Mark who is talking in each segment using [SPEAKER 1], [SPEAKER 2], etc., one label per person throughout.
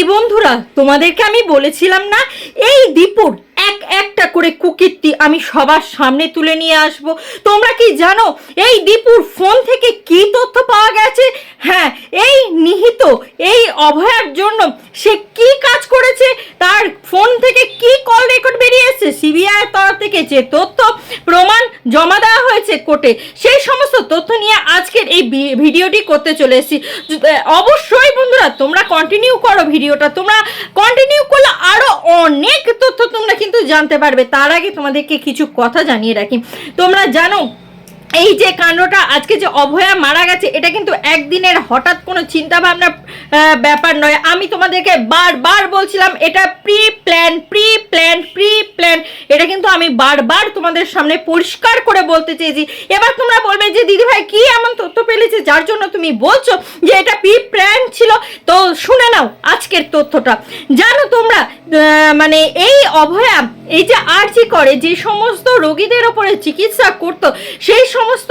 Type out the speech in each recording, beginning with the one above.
[SPEAKER 1] কি বন্ধুরা, তোমাদেরকে আমি বলেছিলাম না, এই দীপুর এক একটা করে কুকিরটি আমি সবার সামনে তুলে নিয়ে আসব। তোমরা কি জানো, এই দীপুর ফোন থেকে কি তথ্য পাওয়া গেছে? হ্যাঁ এই নিহিত, এই অভয়ার জন্য সে কি কাজ করেছে? তার ফোন থেকে কি কল রেকর্ড বেরিয়ে এসেছে সিবিআই তরফ থেকে যে তথ্য প্রমাণ জমা দেওয়া হয়েছে কোর্টে, সেই সমস্ত তথ্য নিয়ে আজকের এই ভিডিওটি করতে চলে এসেছি অবশ্যই বন্ধুরা, তোমরা কন্টিনিউ করো ভিডিওটা তোমরা কন্টিনিউ করলে আরও অনেক তথ্য তোমরা কিন্তু জানতে পারবে। তার আগে তোমাদেরকে কিছু কথা জানিয়ে রাখি। তোমরা জানো এই যে কাণ্ডটা, আজকে যে অভয়া মারা গেছে, এটা কিন্তু একদিনের হঠাৎ কোনো চিন্তা ভাবনা ব্যাপার নয়। আমি তোমাদেরকে বারবার বলছিলাম, এটা pre plan pre plan pre plan এটা কিন্তু আমি বারবার তোমাদের সামনে পরিষ্কার করে বলতে চেয়েছি। এবার তোমরা বলবে যে, দিদিভাই, কি এমন তথ্য পেলেছে যার জন্য তুমি বলছো যে, এটা প্রি প্ল্যান ছিল? তো শুনে নাও আজকের তথ্যটা। জানো তোমরা মানে এই অভয়া, এই যে আর্জি করে, যে সমস্ত রোগীদের ওপরে চিকিৎসা করত, সেই সমস্ত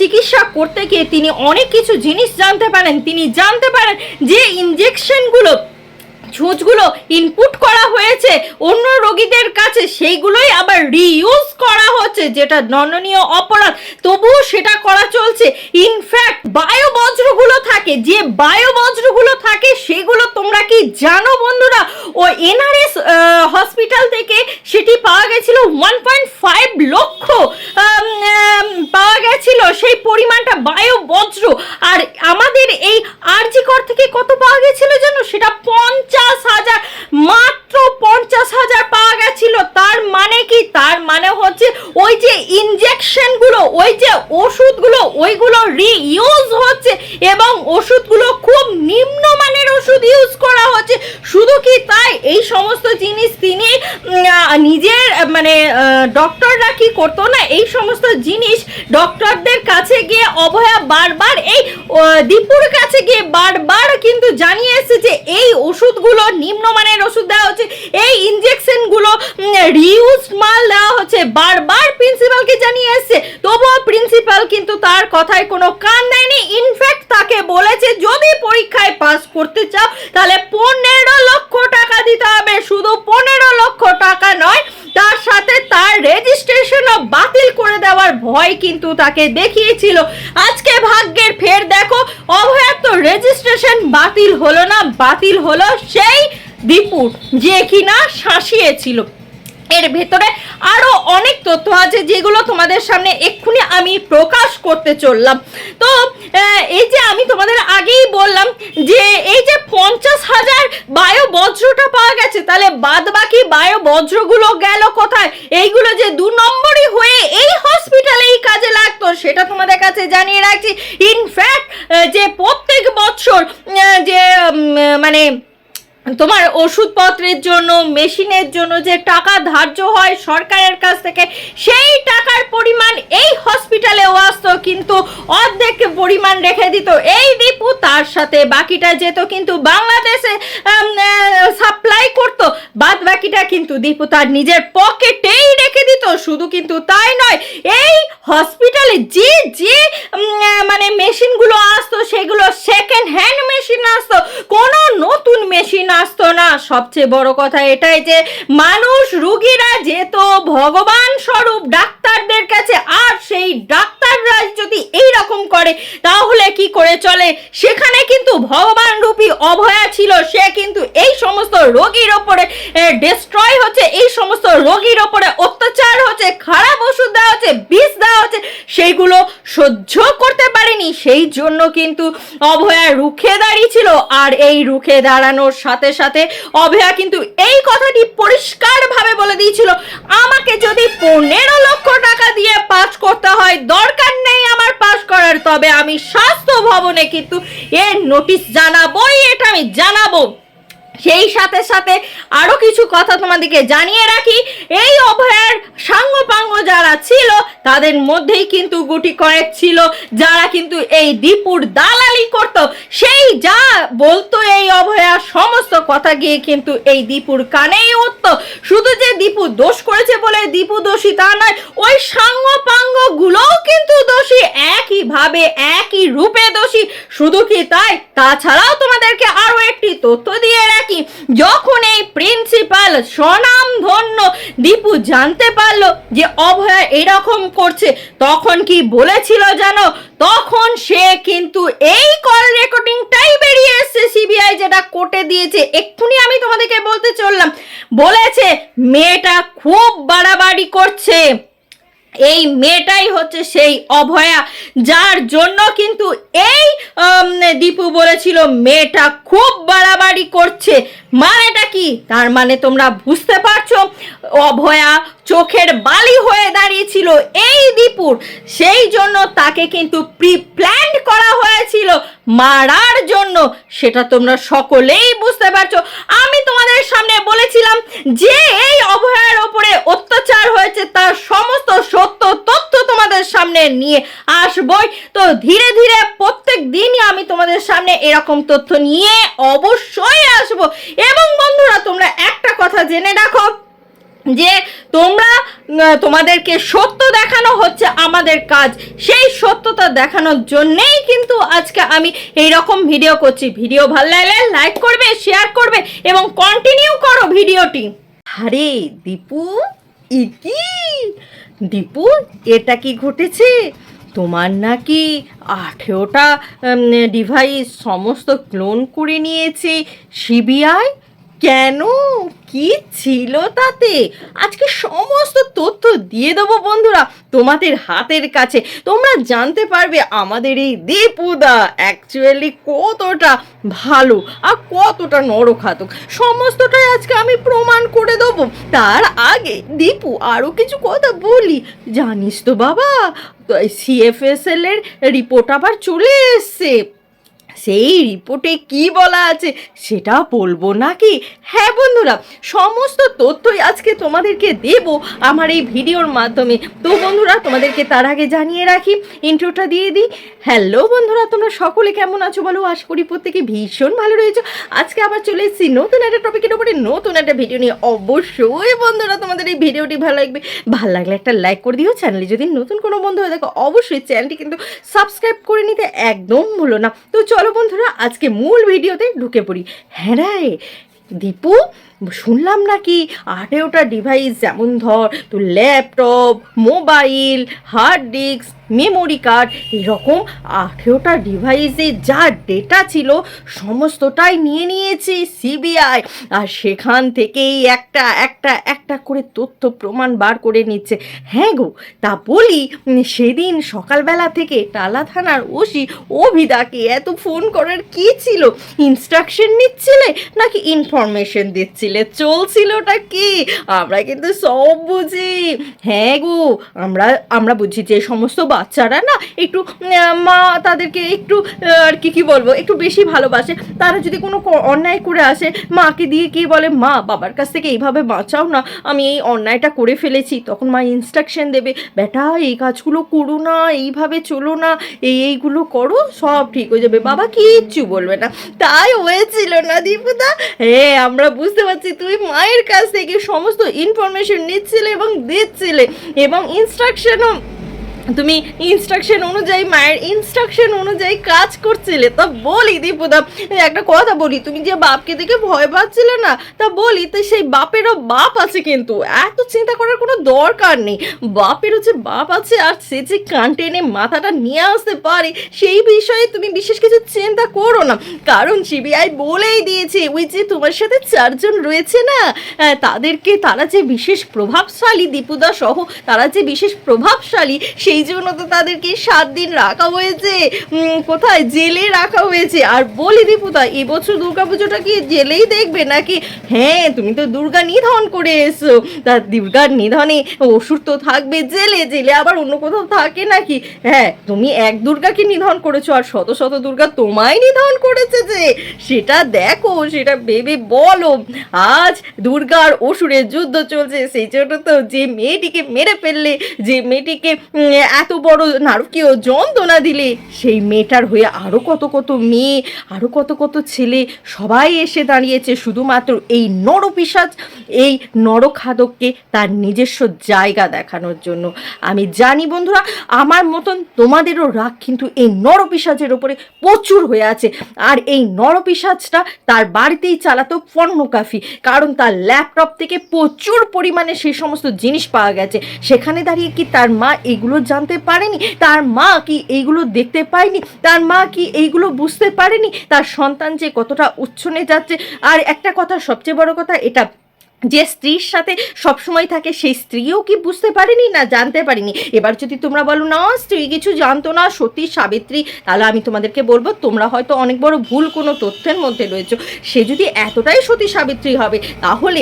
[SPEAKER 1] চিকিৎসা করতে গিয়ে তিনি অনেক কিছু জিনিস জানতে পারেন। তিনি জানতে পারেন যে ইনজেকশনগুলো ছুঁচগুলো ইনপুট করা হয়েছে, অন্য রোগীদের কাছে সেইগুলোই আবার রিইউজ করা হচ্ছে, যেটা দণ্ডনীয় অপরাধ। তবুও সেটা করা চলছে। ইনফ্যাক্ট বায়োবজ্রগুলো থাকে, যে বায়োবজ্রগুলো থাকে, সেগুলো তোমরা কি জানো বন্ধুরা? ও এনআরএস হসপিটাল থেকে সেটি পাওয়া গেছিল ওয়ান পয়েন্ট ফাইভ লক্ষ আম, আম, পাওয়া গেছিল সেই পরিমাণটা বায়োবজ্র আর আমাদের এই আরজিকর থেকে কত পাওয়া গেছিল জানো সেটা পঞ্চাশ হাজার মাত্র পঞ্চাশ হাজার পাওয়া গেছিল তার মানে কি তার মানে হচ্ছে ওই যে ইনজেকশনগুলো ওই যে ওষুধগুলো ওইগুলো রিইউজ হচ্ছে এবং ওষুধগুলো খুব নিম্নমানের ওষুধ ইউজ করা হচ্ছে শুধু কি তাই এই সমস্ত জিনিস তিনি নিজের মানে ডক্টররা কি করতো না? এই সমস্ত জিনিস ডক্টরদের কাছে গিয়ে অভয়া বারবার এই দীপুর কাছে গিয়ে বারবার কিন্তু জানিয়ে এসেছে যে এই ওষুধগুলো, নিম্নমানের ওষুধ দেওয়া হচ্ছে, এই ইনজেকশনগুলো রিউজ মাল দেওয়া হচ্ছে। বারবার প্রিন্সিপালকে জানিয়ে এসেছে। তবুও প্রিন্সিপাল কিন্তু তার কথায় কোনো কান দেয়নি। ইনফ্যাক্ট তাকে বলেছে, যদি পরীক্ষায় পাস করতে চাও, তাহলে পনেরো লক্ষ টাকা দিতে হবে। শুধু পনেরো লক্ষ টাকা নয়, তার সাথে তার রেজিস্ট্রেশনও বাতিল করে দেওয়ার ভয় কিন্তু তাকে দেখিয়েছিল। আজকে ভাগ্যের ফের দেখো, অভয়ার তো রেজিস্ট্রেশন বাতিল হলো না, বাতিল হলো সেই দীপুর, যে কিনা শাসিয়েছিল। এর ভেতরে আরও অনেক তথ্য আছে যেগুলো তোমাদের সামনে এক্ষুনি আমি প্রকাশ করতে চললাম। তো এই যে আমি তোমাদের আগেই বললাম যে এই যে পঞ্চাশ হাজার বায়ু বজ্রটা পাওয়া গেছে, তাহলে বাদ বাকি বায়ু বজ্রগুলো গেল কোথায়? এইগুলো যে দু নম্বরই হয়ে এই হসপিটালেই কাজে লাগতো, সেটা তোমাদের কাছে জানিয়ে রাখছি। ইনফ্যাক্ট যে প্রত্যেক বছর যে মানে তোমার ওষুধপত্রের জন্য, মেশিনের জন্য যে টাকা ধার্য হয় সরকারের কাছ থেকে, সেই টাকার পরিমাণ এই হসপিটালেও আসতো, কিন্তু অর্ধেক পরিমাণ রেখে দিত। এই দীপু তার সাথে বাকিটা যেত, কিন্তু বাংলাদেশে সাপ্লাই করতো। বাদ বাকিটা কিন্তু দীপু তার নিজের পকেটেই রেখে দিত, শুধু কিন্তু তাই নয়, এই হসপিটালে যে যে মানে মেশিনগুলো আসতো, সেগুলো সেকেন্ড হ্যান্ড মেশিন আসতো। কোনো মেশিন আসতো না। সবচেয়ে বড় কথা এটাই যে, মানুষ রুগীরা যেত, ভগবান স্বরূপ ডাক্তারদের কাছে, আর সেই ডাক্তাররা যদি এই রকম করে, তাহলে কি করে চলে? সেখানে কিন্তু ভগবান রূপী অভয়া ছিল, সে কিন্তু এই সমস্ত রোগীর ওপরে ডিস্ট্রয় হচ্ছে, এই সমস্ত রোগীর ওপরে অত্যাচার হচ্ছে, খারাপ ওষুধ দেওয়া হচ্ছে, বিষ দেওয়া হচ্ছে, সেইগুলো সহ্য সেই জন্য কিন্তু অভয়া রুখে দাঁড়িয়েছিল। আর এই রুখে দাঁড়ানোর সাথে সাথে অভয়া কিন্তু এই কথাটি পরিষ্কারভাবে বলে দিয়েছিল, আমাকে যদি পনেরো লক্ষ টাকা দিয়ে পাস করতে হয়, দরকার নেই আমার পাস করার, তবে আমি স্বাস্থ্য ভবনে কিন্তু এর নোটিশ জানাবোই, এটা আমি জানাব। সেই সাথে সাথে আরও কিছু কথা তোমাদেরকে জানিয়ে রাখি, এই অভয়ার সাঙ্গপাঙ্গ যারা ছিল তাদের মধ্যেই কিন্তু গুটি কয়েক ছিল, যারা কিন্তু এই দীপুর দালালি করত। সেই যা বলতো এই অভয়া, সমস্ত কথা গিয়ে কিন্তু এই দীপুর কানেই উঠত। শুধু যে দীপু দোষ করেছে বলে দীপু দোষী তা নয়, ওই সাঙ্গপাঙ্গ গুলোও কিন্তু দোষী, একইভাবে, একই রূপে দোষী। শুধু কি তাই? তাছাড়াও তোমাদেরকে আরও একটি তথ্য দিয়ে রাখি। যখন এই প্রিন্সিপাল স্বনাম ধন্য দীপু জানতে পারল যে অভয়া এরকম করছে, তখন কি বলেছিল জানো? তখন সে কিন্তু এই কল রেকর্ডিংটাই বেরিয়ে এসছে সিবিআই যেটা কোর্টে দিয়েছে। এক্ষুনি আমি তোমাদেরকে বলতে চললাম। বলেছে, মেয়েটা খুব বাড়াবাড়ি করছে। এই মেয়েটাই হচ্ছে সেই অভয়া, যার জন্য কিন্তু এই দীপু বলেছিল, মেয়েটা খুব বাড়াবাড়ি করছে। মানেটা কি? তার মানে তোমরা বুঝতে পারছ, অভয়া চোখের বালি হয়ে দাঁড়িয়েছিল এই দীপুর। সেই জন্য তাকে কিন্তু প্রি প্ল্যান্ড করা হয়েছিল মারার জন্য। সেটা তোমরা সকলেই বুঝতে পারছ। আমি তোমাদের সামনে বলেছিলাম যে এই অভয়ার ওপরে অত্যাচার হয়েছে, তার সমস্ত সত্য তথ্য তোমাদের সামনে নিয়ে আসবই। তো ধীরে ধীরে প্রত্যেক দিনই আমি তোমাদের সামনে এরকম তথ্য নিয়ে অবশ্যই আসব। এবং বন্ধুরা, তোমরা একটা কথা জেনে রাখো। যে তোমরা তোমাদেরকে সত্য দেখানো হচ্ছে আমাদের কাজ। সেই সত্যতা দেখানোর জন্যেই কিন্তু আজকে আমি এই রকম ভিডিও করছি। ভিডিও ভালো লাগলে লাইক করবে শেয়ার করবে এবং কন্টিনিউ করো ভিডিওটি আরে, দীপু ইকি দীপু, এটা কি ঘটেছে? তোমার নাকি আঠেরোটা ডিভাইস সমস্ত ক্লোন করে নিয়েছে সিবিআই? কেন? কি ছিল তাতে? আজকে সমস্ত তথ্য দিয়ে দেবো বন্ধুরা তোমাদের হাতের কাছে। তোমরা জানতে পারবে আমাদের এই দীপুদা অ্যাকচুয়ালি কতটা ভালো আর কতটা নরখাতক সমস্তটাই আজকে আমি প্রমাণ করে দেবো। তার আগে দীপু আরও কিছু কথা বলি। জানিস তো বাবা সিএফএসএল এর রিপোর্ট আবার চলে এসছে। সেই রিপোর্টে কি বলা আছে সেটা বলব নাকি? হ্যাঁ বন্ধুরা, সমস্ত তথ্যই আজকে তোমাদেরকে দেব আমার এই ভিডিওর মাধ্যমে। তো বন্ধুরা, তোমাদেরকে তার আগে জানিয়ে রাখি ইন্ট্রোটা দিয়ে দিই। হ্যালো বন্ধুরা, তোমরা সকলে কেমন আছো বলো? আশা করি প্রত্যেকে ভীষণ ভালো রয়েছো। আজকে আবার চলে এসেছি নতুন একটা টপিকের উপরে, নতুন একটা ভিডিও নিয়ে। অবশ্যই বন্ধুরা, তোমাদের এই ভিডিওটি ভালো লাগবে। ভালো লাগলে একটা লাইক করে দিও। চ্যানেলে যদি নতুন কোনো বন্ধু হয়ে দেখো অবশ্যই চ্যানেলটি কিন্তু সাবস্ক্রাইব করে নিতে একদম ভুলো না। তো চলো বন্ধুরা আজকে মূল ভিডিওতে ঢুকে পড়ি। হ্যাঁ রে দীপু শুনলাম নাকি আঠেরোটা ডিভাইস যেমন ধর তো laptop mobile hard disk memory card এরকম আঠেরোটা ডিভাইসে যা ডেটা ছিল সমস্তটাই নিয়ে নিয়েছে সিবিআই আর সেখান থেকেই একটা একটা একটা করে তথ্য প্রমাণ বার করে নিচ্ছে। হ্যাঁ গো, তা বলি, সেদিন সকালবেলা থেকে টালা থানার ওসি অভিদাকে এত ফোন করার কি ছিল? ইনস্ট্রাকশন নিচ্ছিলে নাকি ইনফরমেশন দিচ্ছিলে? চলছিলটা কি? আমরা কিন্তু সব বুঝি। হ্যাঁ গো, আমরা আমরা বুঝি যে সমস্ত বাচ্চারা না একটু মা তাদেরকে একটু আর কি কি বলব, একটু বেশি ভালোবাসে। তারা যদি কোনো অন্যায় করে আসে, মাকে দিয়ে কি বলে, মা, বাবার কাছ থেকে এইভাবে বাঁচাও না, আমি এই অন্যায়টা করে ফেলেছি। তখন মা ইনস্ট্রাকশন দেবে, বেটা, এই কাজগুলো করো না, এইভাবে চলো না, এই, এইগুলো করো, সব ঠিক হয়ে যাবে। বাবা কিচ্ছু বলবে না। তাই হয়েছিল না দীপুদা? হ্যাঁ আমরা বুঝতে পারছি। তুই মায়ের কাছ থেকে সমস্ত ইনফরমেশন নিচ্ছিলে এবং দিচ্ছিলে এবং ইনস্ট্রাকশনও তুমি ইনস্ট্রাকশন অনুযায়ী মায়ের ইনস্ট্রাকশন অনুযায়ী কাজ করছিলে, তা বলি দীপুদা একটা কথা বলি, তুমি যে বাপকে দেখে ভয় পাচ্ছিলে না, তা বলি, তো সেই বাপেরও বাপ আছে কিন্তু, এত চিন্তা করার কোনো দরকার নেই, বাপেরও যে বাপ আছে আর সে যে কান টেনে মাথাটা নিয়ে আসতে পারে, সেই বিষয়ে তুমি বিশেষ কিছু চিন্তা করো না, কারণ সিবিআই বলেই দিয়েছে, ওই যে তোমার সাথে চারজন রয়েছে না তাদেরকে তারা যে বিশেষ প্রভাবশালী দীপুদা সহ, তারা যে বিশেষ প্রভাবশালী, সেই জন্য তো তাদেরকে সাত দিন রাখা হয়েছে। কোথায়? জেলে রাখা হয়েছে। আর বলি দীপুদা এবছর দুর্গাপুজোটা কি জেলেই দেখবে নাকি? হ্যাঁ তুমি তো দুর্গা নিধন করে এসো। তা দুর্গার নিধনে অসুর তো থাকবে জেলে জেলে আবার অন্য কোথাও থাকে নাকি? হ্যাঁ তুমি এক দুর্গাকে নিধন করেছ, আর শত শত দুর্গা তোমায় নিধন করেছে যে। সেটা দেখো, সেটা ভেবে বলো। আজ দুর্গার অসুরের যুদ্ধ চলছে, সেই জন্য তো যে মেয়েটিকে মেরে ফেললে, যে মেয়েটিকে এত বড় নারকীয় যন্ত্রণা দিলে সেই মেয়েটার হয়ে আরও কত কত মেয়ে আরও কত কত ছেলে সবাই এসে দাঁড়িয়েছে। শুধুমাত্র এই নরপিসাজ এই নরখাদককে তার নিজস্ব জায়গা দেখানোর জন্য। আমি জানি বন্ধুরা, আমার মতন তোমাদেরও রাগ কিন্তু এই নরপিসাজের ওপরে প্রচুর হয়ে আছে। আর এই নরপিসাজটা তার বাড়িতেই চালাতো পর্নোগ্রাফি কারণ তার ল্যাপটপ থেকে প্রচুর পরিমাণে সেই সমস্ত জিনিস পাওয়া গেছে। সেখানে দাঁড়িয়ে কি তার মা এগুলো জানতে পারেনি, তার মা কি এইগুলো দেখতে পায়নি, তার মা কি এইগুলো বুঝতে পারেনি, তার সন্তান যে কতটা উচ্ছনে যাচ্ছে, আর একটা কথা সবচেয়ে বড় কথা, এটা যে স্ত্রীর সাথে সবসময় থাকে, সেই স্ত্রীও কি বুঝতে পারেনি না জানতে পারিনি? এবার যদি তোমরা বলো, না, স্ত্রী কিছু জানতো না সতী সাবিত্রী, তাহলে আমি তোমাদেরকে বলব, তোমরা হয়তো অনেক বড় ভুল কোনো তথ্যের মধ্যে রয়েছে। সে যদি এতটাই সতী সাবিত্রী হবে, তাহলে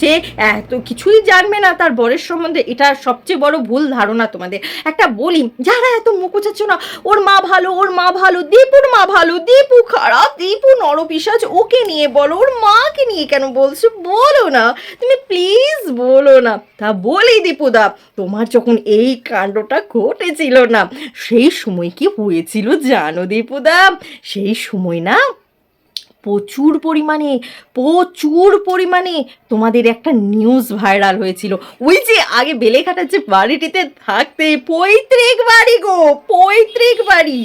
[SPEAKER 1] সে এত কিছুই জানবে না তার বরের সম্বন্ধে। এটা সবচেয়ে বড় ভুল ধারণা তোমাদের। একটা বলি, যারা এত মুখোচাচ্ছ না, ওর মা ভালো, ওর মা ভালো, দীপুর মা ভালো, দীপু খারাপ, দীপু নরপিসাজ ওকে নিয়ে বলো, ওর মাকে নিয়ে কেন বলছো? বলো না, তুমি প্লিজ বলো না। তা বলি দীপুদা তোমার যখন এই কাণ্ডটা ঘটেছিল না, সেই সময় কি হয়েছিল জানো দীপুদা সেই সময় না প্রচুর পরিমাণে প্রচুর পরিমাণে তোমাদের একটা নিউজ ভাইরাল হয়েছিল। ওই যে আগে বেলেঘাটার যে বাড়িটিতে থাকতে পৈতৃক বাড়ি গো, পৈতৃক বাড়ি।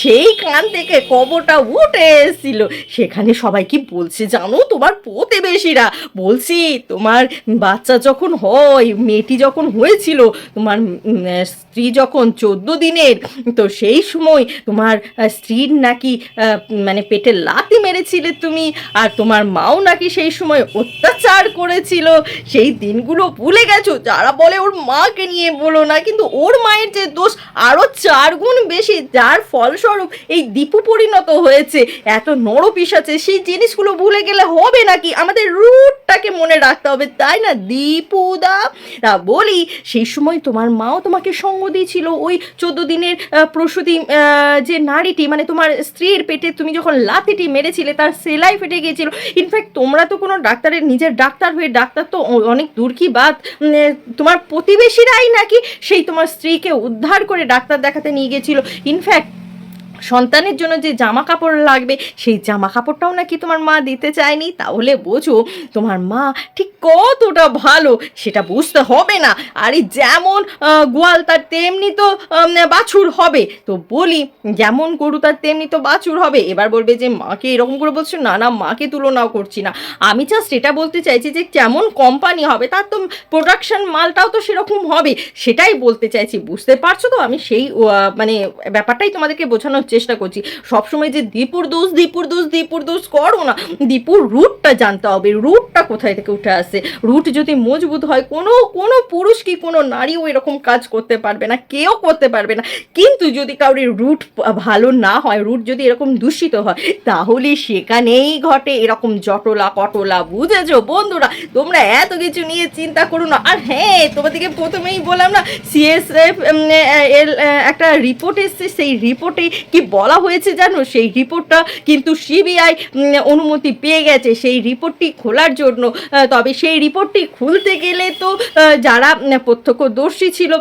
[SPEAKER 1] সেই কান থেকে খবরটা উঠে এসেছিল। সেখানে সবাই কি বলছে জানো? তোমার প্রতিবেশীরা। বলছি, তোমার বাচ্চা যখন হয়, মেয়েটি যখন হয়েছিল, তোমার স্ত্রী যখন চোদ্দ দিনের, তো সেই সময় তোমার স্ত্রীর নাকি মানে পেটে লাতি মেরেছিলে তুমি, আর তোমার মাও নাকি সেই সময় অত্যাচার করেছিল। সেই দিনগুলো ভুলে গেছো, যারা বলে ওর মাকে নিয়ে বলো না, কিন্তু ওর মায়ের যে দোষ আরও চার গুণ বেশি, যার ফলস্বরূপ এই দীপু পরিণত হয়েছে, এত নরপিস আছে সেই জিনিসগুলো ভুলে গেলে হবে নাকি? আমাদের রুটটাকে মনে রাখতে হবে, তাই না দীপুদা? তা বলি, সেই সময় তোমার মাও তোমাকে সঙ্গ দিয়েছিল, ওই চোদ্দ দিনের প্রসূতি যে নারীটি মানে তোমার স্ত্রীর পেটে তুমি যখন লাতিটি মেরেছিলে, তার সেলাই ফেটে গিয়েছিল। ইনফ্যাক্ট তোমরা তো কোনো ডাক্তারের, নিজের ডাক্তার হয়ে, ডাক্তার তো অনেক দূর কি বাদ তোমার প্রতিবেশীরাই নাকি সেই তোমার স্ত্রীকে উদ্ধার করে ডাক্তার দেখাতে নিয়ে গেছিল ইনফ্যাক্ট সন্তানের জন্য যে জামা কাপড় লাগবে, সেই জামা কাপড়টাও নাকি তোমার মা দিতে চায়নি? তাহলে বোঝো, তোমার মা ঠিক কতটা ভালো, সেটা বুঝতে হবে না। আরে যেমন গোয়াল তার তেমনি তো বাছুর হবে। তো বলি, যেমন গরু তার তেমনি তো বাছুর হবে। এবার বলবে যে, মাকে এরকম করে বলছো? না না, মাকে তুলনাও করছি না। আমি জাস্ট এটা বলতে চাইছি যে, কেমন কোম্পানি হবে, তার তো প্রোডাকশন মালটাও তো সেরকম হবে। সেটাই বলতে চাইছি, বুঝতে পারছ তো? আমি সেই মানে ব্যাপারটাই তোমাদেরকে বোঝানোর চেষ্টা করছি। সবসময় যে দীপুর দোষ দীপুর দোষ দীপুর দোষ করো না। দীপুর রুটটা জানতে হবে, রুটটা কোথায় থেকে উঠে আসে? রুট যদি মজবুত হয়, কোনো কোনো পুরুষ কি কোনো নারীও এরকম কাজ করতে পারবে না, কেউ করতে পারবে না। কিন্তু যদি কাউরির রুট ভালো না হয়, রুট যদি এরকম দূষিত হয়, তাহলে সেখানেই ঘটে এরকম জটলা কটলা বুঝেছ? বন্ধুরা, তোমরা এত কিছু নিয়ে চিন্তা করো না। আর হ্যাঁ তোমাদেরকে প্রথমেই বললাম না সিএসএফ এর একটা রিপোর্ট এসছে, সেই রিপোর্টে কি বলা হয়েছে জানো? সেই রিপোর্টটা কিন্তু সিবিআই অনুমতি পেয়ে গেছে সেই রিপোর্টটি খোলার জন্য। তবে সেই রিপোর্টটি খুলতে গেলে তো যারা প্রত্যক্ষদর্শী ছিল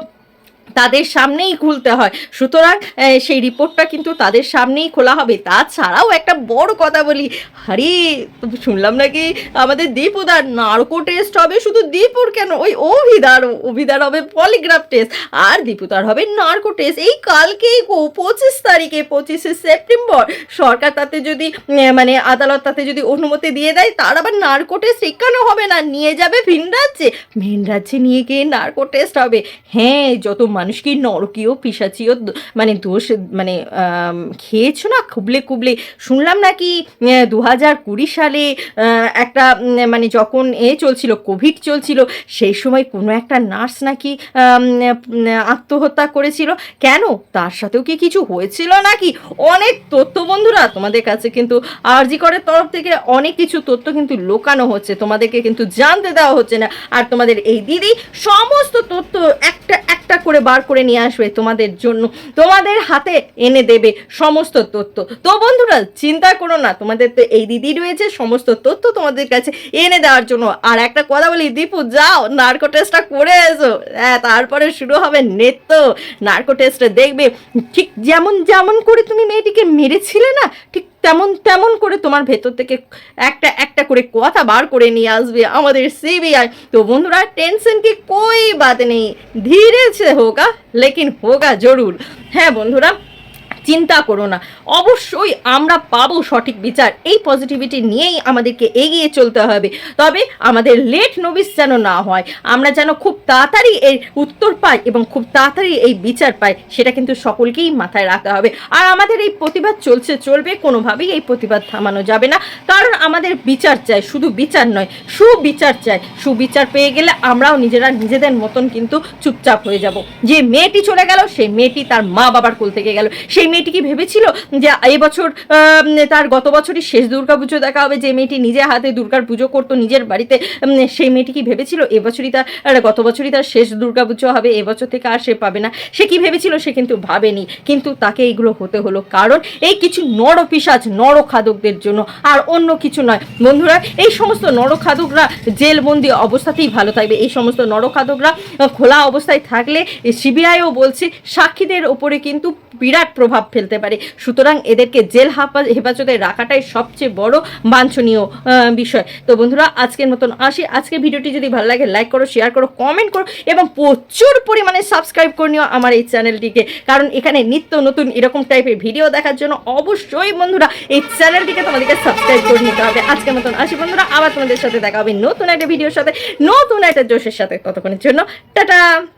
[SPEAKER 1] তাদের সামনেই খুলতে হয়। সুতরাং সেই রিপোর্টটা কিন্তু তাদের সামনেই খোলা হবে। তাছাড়াও একটা বড় কথা বলি। আরে, শুনলাম নাকি আমাদের দীপুদার নার্কো টেস্ট হবে, শুধু দীপুর কেন? ওই অভিদার অভিদার হবে পলিগ্রাফ টেস্ট। আর দীপুদার হবে নার্কো টেস্ট। এই কালকেই গো পঁচিশ তারিখে, পঁচিশে সেপ্টেম্বর। সরকার তাতে যদি মানে আদালত তাতে যদি অনুমতি দিয়ে দেয়, তার আবার নার্কো টেস্ট এখানে হবে না। নিয়ে যাবে ভিন রাজ্যে। ভিন রাজ্যে নিয়ে গিয়ে নার্কো টেস্ট হবে। হ্যাঁ যত মানুষ কি নরকীয় পিসাচিও মানে দোষ মানে খেয়েছো না? খুবলে খুবলে। শুনলাম নাকি দু হাজার কুড়ি সালে একটা মানে যখন এ চলছিল, কোভিড চলছিল, সেই সময় কোনো একটা নার্স নাকি আত্মহত্যা করেছিল। কেন? তার সাথেও কি কিছু হয়েছিল নাকি? অনেক তথ্য বন্ধুরা তোমাদের কাছে কিন্তু আরজি করের তরফ থেকে অনেক কিছু তথ্য কিন্তু লোকানো হচ্ছে। তোমাদেরকে কিন্তু জানতে দেওয়া হচ্ছে না। আর তোমাদের এই দিদি সমস্ত তথ্য একটা একটা করে বার করে নিয়ে আসবে তোমাদের জন্য। তোমাদের হাতে এনে দেবে সমস্ত তথ্য। তো বন্ধুরা, চিন্তা করো না, তোমাদের তো এই দিদি রয়েছে, সমস্ত তথ্য তোমাদের কাছে এনে দেওয়ার জন্য। আর একটা কথা বলি, দীপু, যাও, নার্কো টেস্টটা করে এসো। হ্যাঁ তারপরে শুরু হবে নৃত্য। নার্কো টেস্টে দেখবে, ঠিক যেমন যেমন করে তুমি মেয়েটিকে মেরেছিলে না, ঠিক তেমন তেমন করে তোমার ভেতর থেকে একটা একটা করে কথা বার করে নিয়ে আসবে আমাদের সিবিআই তো বন্ধুরা টেনশন কি কই বাদ নেই। ধীরে সে হোগা লেকিন হোগা জরুর। হ্যাঁ বন্ধুরা চিন্তা করো না। অবশ্যই আমরা পাবো সঠিক বিচার। এই পজিটিভিটি নিয়েই আমাদেরকে এগিয়ে চলতে হবে। তবে আমাদের লেট নোবিস যেন না হয়, আমরা যেন খুব তাড়াতাড়ি এর উত্তর পাই এবং খুব তাড়াতাড়ি এই বিচার পাই, সেটা কিন্তু সকলকেই মাথায় রাখতে হবে। আর আমাদের এই প্রতিবাদ চলছে, চলবে, কোনোভাবেই এই প্রতিবাদ থামানো যাবে না। কারণ আমাদের বিচার চাই, শুধু বিচার নয়, সুবিচার চাই। সুবিচার পেয়ে গেলে আমরাও নিজেরা নিজেদের মতন কিন্তু চুপচাপ হয়ে যাব। যে মেয়েটি চলে গেল, সেই মেয়েটি তার মা বাবার কোল থেকে গেল। সেই মেয়েটি কি ভেবেছিল যে এই বছর তার গত বছরই শেষ দুর্গা পুজো দেখা হবে, যে মেয়েটি নিজে হাতে দুর্গার পুজো করতো, নিজের বাড়িতে সেই মেয়েটি কি ভেবেছিল এবছরই তার গত বছরই তার শেষ দুর্গা পুজো হবে এবছর থেকে আর সে পাবে না? সে কি ভেবেছিল? সে কিন্তু ভাবেনি। কিন্তু তাকে এইগুলো হতে হলো কারণ এই কিছু নর পিসাজ নর খাদকদের জন্য, আর অন্য কিছু নয়। বন্ধুরা, এই সমস্ত নরখাদকরা জেলবন্দি অবস্থাতেই ভালো থাকবে। এই সমস্ত নরখাদকরা খোলা অবস্থায় থাকলে সিবিআইও বলছে, সাক্ষীদের ওপরে কিন্তু বিরাট প্রভাব ফেলতে পারে। সুতরাং এদেরকে জেল হাফা- হেফাজতে রাখাটাই সবচেয়ে বড় বাঞ্ছনীয় বিষয়। তো বন্ধুরা, আজকের মতন আসি। আজকে ভিডিওটি যদি ভালো লাগে লাইক করো শেয়ার করো কমেন্ট করো এবং প্রচুর পরিমাণে সাবস্ক্রাইব করে নিও আমার এই চ্যানেলটিকে কারণ এখানে নিত্য নতুন এরকম টাইপের ভিডিও দেখার জন্য অবশ্যই বন্ধুরা এই চ্যানেলটিকে তোমাদেরকে সাবস্ক্রাইব করে নিতে হবে। আজকের মতন আসি বন্ধুরা, আবার তোমাদের সাথে দেখা হবে নতুন একটা ভিডিওর সাথে, নতুন একটা জোশের সাথে। ততক্ষণের জন্য, টাটা!